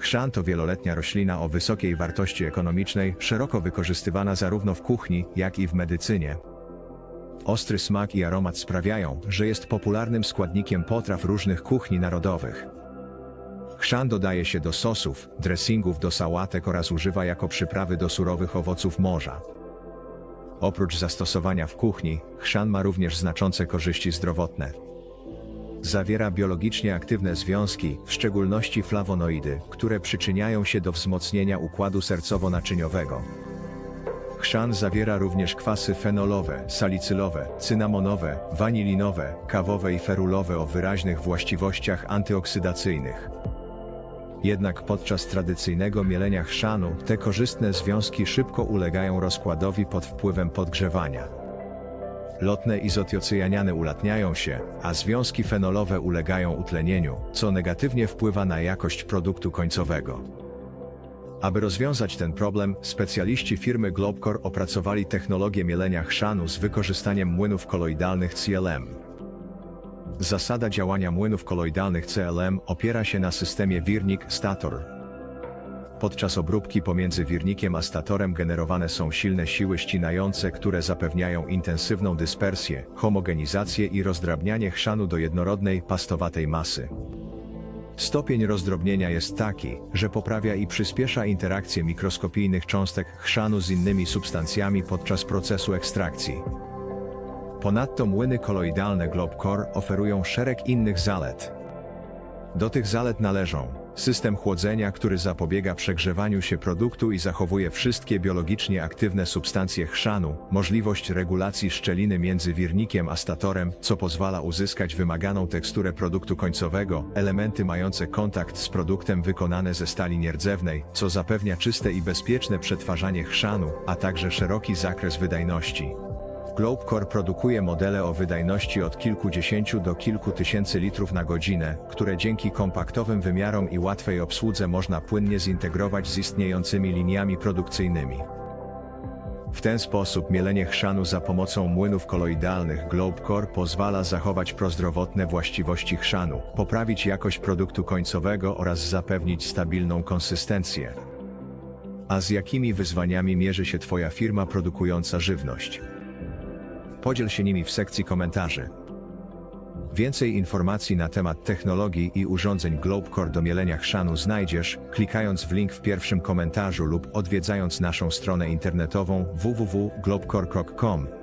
Chrzan to wieloletnia roślina o wysokiej wartości ekonomicznej, szeroko wykorzystywana zarówno w kuchni, jak i w medycynie. Ostry smak i aromat sprawiają, że jest popularnym składnikiem potraw różnych kuchni narodowych. Chrzan dodaje się do sosów, dressingów do sałatek oraz używa jako przyprawy do surowych owoców morza. Oprócz zastosowania w kuchni, chrzan ma również znaczące korzyści zdrowotne. Zawiera biologicznie aktywne związki, w szczególności flawonoidy, które przyczyniają się do wzmocnienia układu sercowo-naczyniowego. Chrzan zawiera również kwasy fenolowe, salicylowe, cynamonowe, wanilinowe, kawowe i ferulowe o wyraźnych właściwościach antyoksydacyjnych. Jednak podczas tradycyjnego mielenia chrzanu te korzystne związki szybko ulegają rozkładowi pod wpływem podgrzewania. Lotne izotiocyjaniany ulatniają się, a związki fenolowe ulegają utlenieniu, co negatywnie wpływa na jakość produktu końcowego. Aby rozwiązać ten problem, specjaliści firmy Globcore opracowali technologię mielenia chrzanu z wykorzystaniem młynów koloidalnych CLM. Zasada działania młynów koloidalnych CLM opiera się na systemie wirnik-stator. Podczas obróbki pomiędzy wirnikiem a statorem generowane są silne siły ścinające, które zapewniają intensywną dyspersję, homogenizację i rozdrabnianie chrzanu do jednorodnej, pastowatej masy. Stopień rozdrobnienia jest taki, że poprawia i przyspiesza interakcję mikroskopijnych cząstek chrzanu z innymi substancjami podczas procesu ekstrakcji. Ponadto młyny koloidalne Globcore oferują szereg innych zalet. Do tych zalet należą system chłodzenia, który zapobiega przegrzewaniu się produktu i zachowuje wszystkie biologicznie aktywne substancje chrzanu, możliwość regulacji szczeliny między wirnikiem a statorem, co pozwala uzyskać wymaganą teksturę produktu końcowego, elementy mające kontakt z produktem wykonane ze stali nierdzewnej, co zapewnia czyste i bezpieczne przetwarzanie chrzanu, a także szeroki zakres wydajności. Globecore produkuje modele o wydajności od kilkudziesięciu do kilku tysięcy litrów na godzinę, które dzięki kompaktowym wymiarom i łatwej obsłudze można płynnie zintegrować z istniejącymi liniami produkcyjnymi. W ten sposób mielenie chrzanu za pomocą młynów koloidalnych Globecore pozwala zachować prozdrowotne właściwości chrzanu, poprawić jakość produktu końcowego oraz zapewnić stabilną konsystencję. A z jakimi wyzwaniami mierzy się Twoja firma produkująca żywność? Podziel się nimi w sekcji komentarzy. Więcej informacji na temat technologii i urządzeń Globecore do mielenia chrzanu znajdziesz, klikając w link w pierwszym komentarzu lub odwiedzając naszą stronę internetową www.globecore.com.